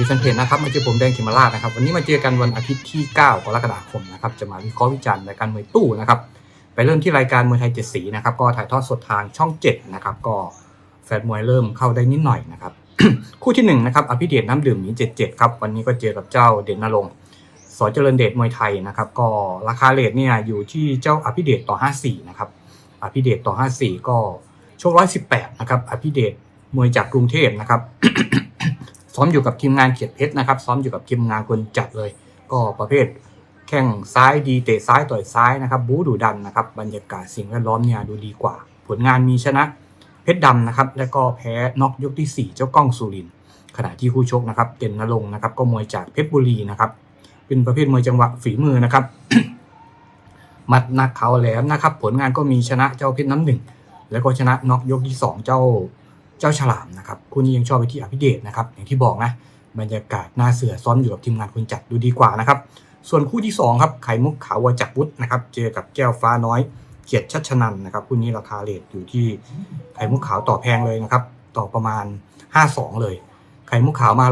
ดีแฟนเพจนะครับมาเจอผมแดงเขมราชนะครับวันนี้มาเจอกันวันอาทิตย์ที่ 9 กรกฎาคมนะครับจะมาวิเคราะห์วิจารณ์รายการมวยตู้นะครับไปเริ่มที่รายการมวยไทยเจ็ดสีนะครับก็ถ่ายทอดสดทางช่อง7นะครับก็แฟนมวยเริ่มเข้าได้นิดหน่อยนะครับคู่ที่1นะครับอภิเดชน้ำดื่มหมี77ครับวันนี้ก็เจอกับเจ้าเด่นนรงสอเจริญเดชมวยไทยนะครับก็ราคาเลทเนี่ยอยู่ที่เจ้าอภิเดชต่อ 54นะครับอภิเดชต่อ 54 ก็โชค118นะครับอภิเดชมวยจากกรุงเทพนะครับ ซ้อมอยู่กับทีมงานเขียดเพชรนะครับ ซ้อมอยู่กับทีมงานคนจัดเลย ก็ประเภทแข้งซ้ายดีเตะซ้ายต่อยซ้ายนะครับ บู๊ดุดันนะครับ บรรยากาศสิ่งแวดล้อมเนี่ยดูดีกว่า ผลงานมีชนะเพชรดำนะครับ แล้วก็แพ้น็อกยกที่ 4 เจ้าก้องสุรินขณะที่คู่ชกนะครับเด่นนรงนะครับ ก็มวยจากเพชรบุรีนะครับ เป็นประเภทมวยจังหวะฝีมือนะครับ มัดนักเขาแหลมนะครับ ผลงานก็มีชนะเจ้าเพชรน้ำหนึ่งแล้วก็ชนะน็อกยกที่สองเจ้า เจ้าฉลามนะครับคู่นี้ยังชอบไปที่อภิเดชนะครับอย่างที่บอกนะบรรยากาศหน้าเสือซ้อมอยู่กับทีมงานคนจัดดูดีกว่านะครับส่วนคู่ที่สองครับไข่มุกขาววจักรวุฒินะครับเจอกับแก้วฟ้าน้อยเกียรติชัชนันนะครับคู่นี้ราคาเลทอยู่ที่ไข่มุกขาวต่อแพงเลยนะครับต่อประมาณ 52 เลยไข่มุกขาวมา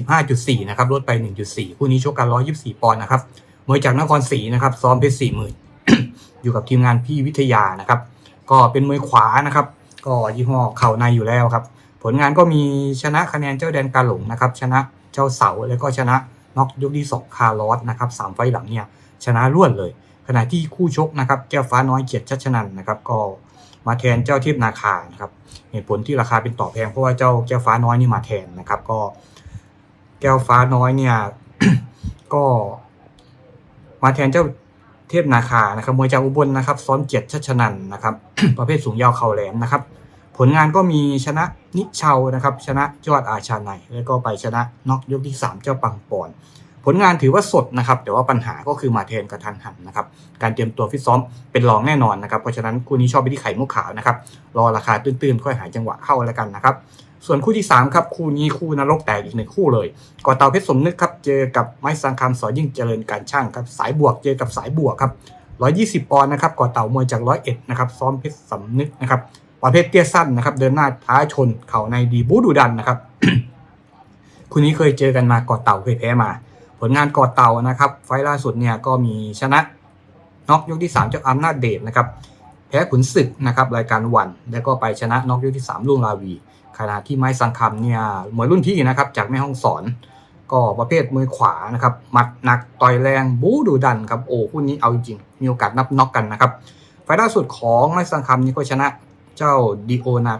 125.4 นะครับ ลดไป 1.4 คู่นี้ชกกัน 124 ปอนด์นะครับ มวยจากนครศรีนะครับ ซ้อมเพชรสี่หมื่นอยู่กับทีมงานพี่วิทยานะครับ ก็เป็นมวยขวานะครับ ก็ยี่ห้อเข่าในอยู่แล้วครับ ผลงานก็มีชนะคะแนนเจ้าแดนกาหลงนะครับ ชนะเจ้าเสาแล้วก็ชนะน็อกยกที่สองคาร์ลอสนะครับสามไฟหลังเนี่ยชนะรวดเลย ขณะที่คู่ชกนะครับแก้วฟ้าน้อยเกียรติชัชนันนะครับ ก็มาแทนเจ้าเทพนาคานะครับเหตุผลที่ราคาเป็นต่อแพงเพราะว่าเจ้าแก้วฟ้าน้อยนี่มาแทนนะครับ ก็ แก้วฟ้าน้อยเนี่ยก็มาแทนเจ้า เทพนาคานะครับมวยจากอุบลนะครับ ซ้อมเจ็ดชัชนันนะครับ ประเภทสูงยาวเข่าแหลมนะครับ ผลงานก็มีชนะนิเชานะครับ ชนะยอดอาชาในแล้วก็ไปชนะน็อกยกที่ 3 เจ้าปังปอนผลงานถือว่าสดนะครับ แต่ว่าปัญหาก็คือมาแทนกระทันหันนะครับ การเตรียมตัวฟิตซ้อมเป็นรองแน่นอนนะครับ เพราะฉะนั้นคู่นี้ชอบไปที่ไข่มุกขาวนะครับ รอราคาตื้นๆ ค่อยหาจังหวะเข้าแล้วกันนะครับ ส่วนคู่ที่ 3 ครับคู่นี้คู่นรกแตกอีกหนึ่งคู่เลยก่อเตาเพชรสมนึกครับเจอกับไม้สังคำสอยิ่งเจริญการช่างครับสายบวกเจอกับสายบวกครับ120 ปอนด์นะครับก่อเต่ามวยจาก 101 นะครับซ้อมเพชรสำนึกนะครับประเภทเตี้ยสั้นนะครับเดินหน้าท้าชนเข่าในดีบูดูดันนะครับคู่นี้เคยเจอกันมาก่อเต่าเคยแพ้มา ผลงานก่อเต่านะครับ ไฟล์ล่าสุดเนี่ยก็มีชนะน็อกยกที่3เจ้าอำนาจเดชนะครับ พ้ขุนศึกนะครับรายการวัน แล้วก็ไปชนะน็อกยกที่ 3ลุงลาวีขณะที่ไม้สังคำเนี่ยมวยรุ่นพี่นะครับจากแม่ห้องสอน ก็ประเภทมือขวานะครับหมัดหนักต่อยแรงบู๊ดูดันครับโอ้คู่นี้เอาจริงมีโอกาสนับน็อกกันนะครับไฟล์ล่าสุดของไม้สังคำนี่ก็ชนะเจ้าดิโอนา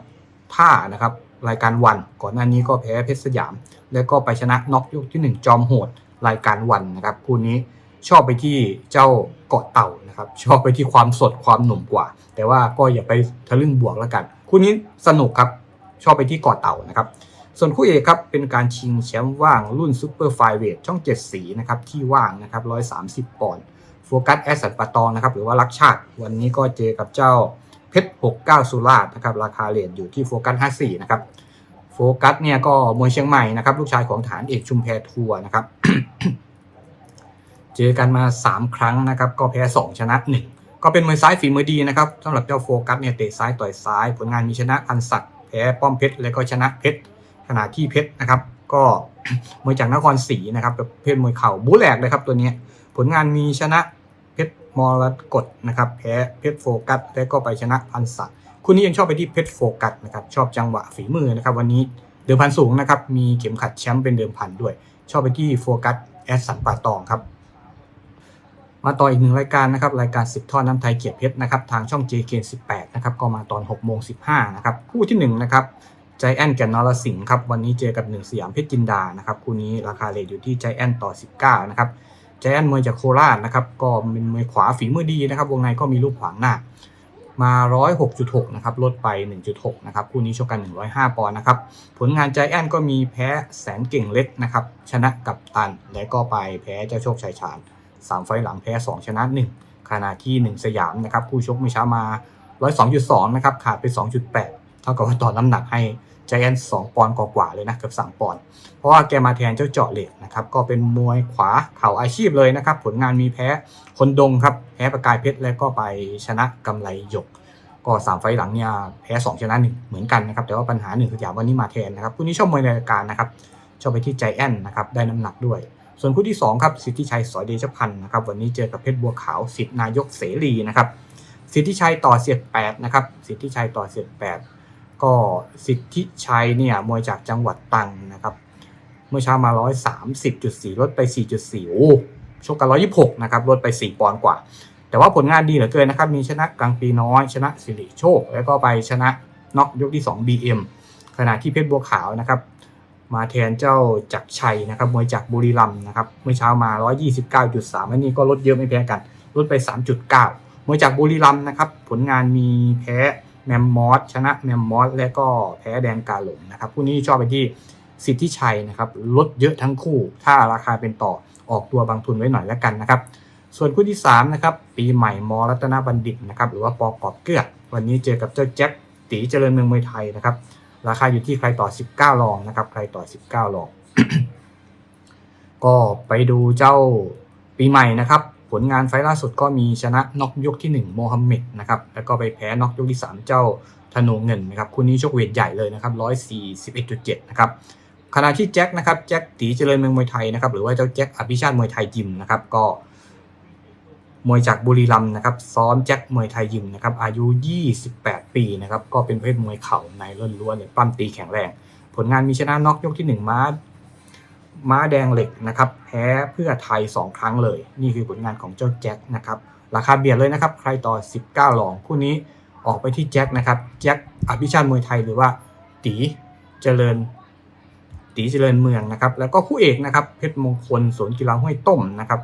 ท่านะครับรายการวัน ก่อนหน้านี้ก็แพ้เพชรสยาม แล้วก็ไปชนะน็อกยกที่ 1 จอมโหดรายการวันนะครับคู่นี้ ชอบไปที่เจ้าเกาะเต่านะครับ ชอบไปที่ความสดความหนุ่มกว่า แต่ว่าก็อย่าไปทะลึ่งบวกแล้วกัน คู่นี้สนุกครับ ชอบไปที่เกาะเต่านะครับ ส่วนคู่เอกครับเป็นการชิงแชมป์ว่างรุ่นซูเปอร์ไฟเวทช่อง 7 สีนะครับที่ว่างนะครับ 130 ปอนด์โฟกัสแอสสัตปะตองนะครับหรือว่ารักชาติ วันนี้ก็เจอกับเจ้าเพชร 69 สุราษฎร์นะครับราคาเลทอยู่ที่โฟกัส 54 นะครับโฟกัสเนี่ยก็มวยเชียงใหม่นะครับลูกชายของฐานเอกชุมแพทัวร์นะครับ เจอกันมา 3 ครั้งนะครับก็แพ้ 2 ชนะ 1 ก็เป็นมวยซ้ายฝีมือดีนะครับสำหรับเจ้าโฟกัสเนี่ยเตะซ้ายต่อยซ้าย ผลงานมีชนะพันศักดิ์แพ้ป้อมเพชรแล้วก็ชนะเพชรขณะที่เพชรนะครับ ก็มวยจากนครศรีนะครับประเภทมวยเข่าบู๊แหลกเลยครับตัวนี้ผลงานมีชนะเพชรมรกตนะครับแพ้เพชรโฟกัสแล้วก็ไปชนะพันศักดิ์คุณนี้ยังชอบไปที่เพชรโฟกัสนะครับชอบจังหวะฝีมือนะครับวันนี้เดิมพันสูงนะครับมีเข็มขัดแชมป์เป็นเดิมพันด้วย ชอบไปที่โฟกัสแอสสันป่าตองครับ มาต่ออีกหนึ่งรายการนะครับรายการสิบท่อน้ำไทยเกียรติเพชรนะครับทางช่อง JK18 นะครับก็มาตอน6โมง15นะครับคู่ที่1นะครับใจแอนแก่นนรสิงห์ครับวันนี้เจอกับหนึ่งสยามเพชรจินดานะครับคู่นี้ราคาเลทอยู่ที่ใจแอนต่อ 19 นะครับใจแอนมวยจากโคราชนะครับก็เป็นมวยขวาฝีมือดีนะครับวงในก็มีลูกขวางหน้ามา 106.6 นะครับลดไป 1.6 นะครับคู่นี้ชกกัน 105 ปอนด์นะครับผลงานใจแอนก็มีแพ้แสนเก่งเล็กนะครับชนะกับตัน และก็ไปแพ้เจ้าโชคชัยชาญ สามไฟล์หลังแพ้ 2 ชนะ 1 ขณะที่ 1 สยามนะครับผู้ชกไม่ช้ามา 102.2 นะครับขาดไป 2.8 เท่ากับว่าต่อน้ำหนักให้ใจแอน2ปอนด์กว่าเลยนะเกือบ3ปอนด์เพราะว่าแกมาแทนเจ้าเจาะเหล็กนะครับก็เป็นมวยขวาเข่าอาชีพเลยนะครับ ผลงานมีแพ้คนดงครับแพ้ประกายเพชรแล้วก็ไปชนะกำไรหยก ก็3ไฟล์หลังเนี่ยแพ้2ชนะ1เหมือนกันนะครับ แต่ว่าปัญหา1สยามวันนี้มาแทนนะครับคู่นี้ชอบมวยในรายการนะครับชอบไปที่ใจแอนนะครับได้น้ำหนักด้วย ส่วนคู่ที่2ครับสิทธิชัยสอยเดชพันธ์นะครับวันนี้เจอกับเพชรบัวขาวสิทธินายกเสรีนะครับสิทธิชัยต่อเสียดแปดนะครับสิทธิชัยต่อเสียดแปดก็สิทธิชัยเนี่ยมวยจากจังหวัดตังนะครับเมื่อเช้ามา 130.4 ลดไป 4.4 โอ้ชกกัน 126 นะครับลดไป 4 ปอนด์กว่า แต่ว่าผลงานดีเหลือเกินนะครับ มีชนะกลางปีน้อย ชนะสิริโชค แล้วก็ไปชนะน็อกยกที่ 2 BM ขณะที่เพชรบัวขาวนะครับ มาแทนเจ้าจักชัยนะครับมวยจากบุรีรัมย์นะครับเมื่อเช้ามา 129.3อันนี้ก็ลดเยอะไม่แพ้กัน ลดไป 3.9 มวยจากบุรีรัมย์นะครับ ผลงานมีแพ้แมมมอสชนะแมมมอสและก็แพ้แดงกาหลงนะครับผู้นี้ชอบไปที่สิทธิชัยนะครับลดเยอะทั้งคู่ ถ้าราคาเป็นต่อออกตัวบางทุนไว้หน่อยแล้วกันนะครับ ส่วนคู่ที่3นะครับปีใหม่มอรัตนบัณฑิตนะครับหรือว่าปอกอบเกือกวันนี้เจอกับเจ้าแจ็คตีเจริญเมืองมวยไทยนะครับ ราคาอยู่ที่ใครต่อ 19รองนะครับ ใครต่อ 19รอง ก็ไปดูเจ้าปีใหม่นะครับ ผลงานไฟล่าสุดก็มีชนะน็อกยกที่ 1 โมฮัมเหม็ดนะครับ แล้วก็ไปแพ้น็อกยกที่ 3 เจ้าธนูเงินนะครับคู่นี้ชกเวทใหญ่เลยนะครับ141.7 นะครับขณะที่แจ็คนะครับแจ็คตีเจริญเมืองมวยไทยนะครับหรือว่าเจ้าแจ็คอภิชาติมวยไทยยิมนะครับก็ มวยจากบุรีรัมย์นะครับซ้อมแจ็คมวยไทยยิมนะครับอายุ 28 ปีนะครับก็เป็นประเพศมวยเข่าในล้นล้วนเลยปั้มตีแข็งแรง ผลงานมีชนะน็อกยกที่ 1 ม้า ม้าแดงเหล็กนะครับแพ้เพื่อไทย 2 ครั้งเลย นี่คือผลงานของเจ้าแจ็คนะครับราคาเบียดเลยนะครับ ใครต่อ 19หลองคู่นี้ออกไปที่แจ็คนะครับแจ็คอภิชาติมวยไทยหรือว่าตีเจริญตีเจริญเมืองนะครับแล้วก็คู่เอกนะครับเพชรมงคลสวนกีฬาห้วยต้มนะครับ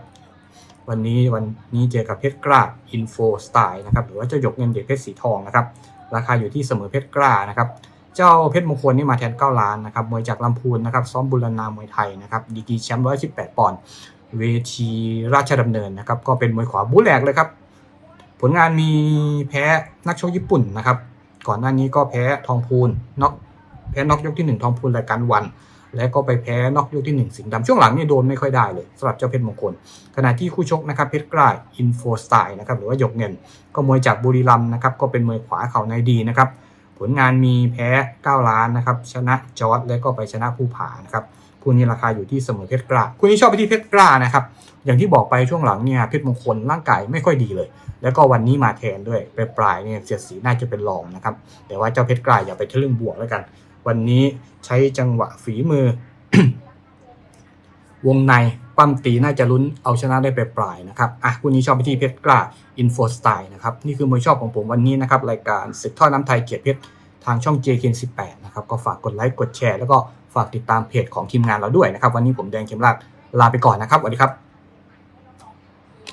วันนี้วันนี้เจอกับเพชรกล้าอินโฟสไตล์นะครับหรือว่าเจ้าหยกเงินเด็กเพชรสีทองนะครับราคาอยู่ที่เสมอเพชรกล้านะครับเจ้าเพชรมงคลนี่มาแทน 9 ล้านนะครับมวยจากลำพูนนะครับซ้อมบุรณามวยไทยนะครับดีกีแชมป์118ปอนด์เวทีราชดำเนินนะครับก็เป็นมวยขวาบู๊แหลกเลยครับ ผลงานมีแพ้นักชกญี่ปุ่นนะครับก่อนหน้านี้ก็แพ้ทองพูนน็อกแพ้น็อกยกที่ 1 ทองพูนรายการวัน และก็ไปแพ้นอกยกที่ 1 สิงห์ดำช่วงหลังเนี่ยโดนไม่ค่อยได้เลยสำหรับเจ้าเพชรมงคล ขณะที่คู่ชกนะครับเพชรกล้าอินโฟสไตล์นะครับหรือว่าหยกเงิน ก็มวยจากบุรีรัมย์นะครับก็เป็นมวยขวาเข่าในดีนะครับผลงานมีแพ้ 9 ล้านนะครับชนะจอร์ดและก็ไปชนะผู้ผานะครับคู่นี้ราคาอยู่ที่เสมอเพชรกล้าคู่นี้ชอบไปที่เพชรกล้านะครับอย่างที่บอกไปช่วงหลังเนี่ยเพชรมงคลร่างกายไม่ค่อยดีเลย แล้วก็วันนี้มาแทนด้วยไปปลายๆเนี่ยเสียดสีน่าจะเป็นรองนะครับแต่ว่าเจ้าเพชรกล้าอย่าไปทะลึ่งบวกแล้วกัน วันนี้ใช้จังหวะฝีมือ วงในปั้มตีน่าจะลุ้นเอาชนะได้ไปปลายนะครับอะคู่นี้ชอบไปที่เพชรกล้าอินโฟสไตล์นะครับนี่คือมวยชอบของผมวันนี้นะครับรายการศึกทอน้ำไทยเกียรติเพชรทางช่อง JK 18 นะครับก็ฝากกดไลค์กดแชร์แล้วก็ฝากติดตามเพจของทีมงานเราด้วยนะครับ วันนี้ผมแดงเข็มราชลาไปก่อนนะครับสวัสดีครับ